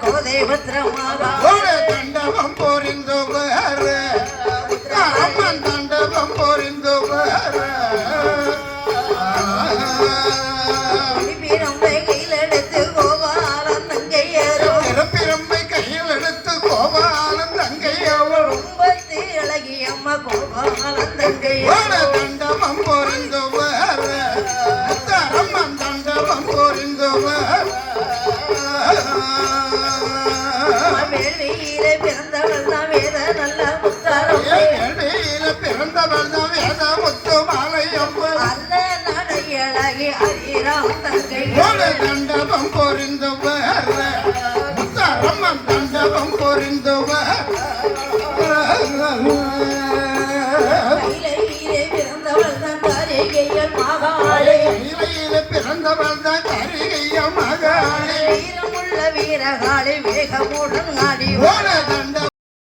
கோதை பத்திரமாக ஒரு தண்டவம் பொறிந்து வர அம்மன் தண்டவம் பொறிந்து வர திருப்பிரும்பை கையிலெடுத்து கோபாலன் தங்கையரோ. பெரும்பை கையில் எடுத்து கோபாலம் தங்கையவள் கும்பத்து இளகியம்மா கோபாலன் தங்கையரோ. ஒரு தண்டவம் பொறிந்து வர அம்மன் தண்டவம் பொறிந்து வர வேள்வியிலே பிறந்தவள் தான் வேத நல்ல முத்தாரம்மை ஏழையில பிறந்தவள் தான் வேத முத்து மாலையம்மன் அந்த நடையழகி ஹரிராம் தங்கை. ஒரு தண்டவம் பொறிந்து வர முத்தரம்மன் தண்டவம் பொறிந்து கையிலே பிறந்தவள் தான் காரிகையல் மகாளே. பிறந்தவள் தான் காலை வேகமுடன் ஆடி ஓட கண்ட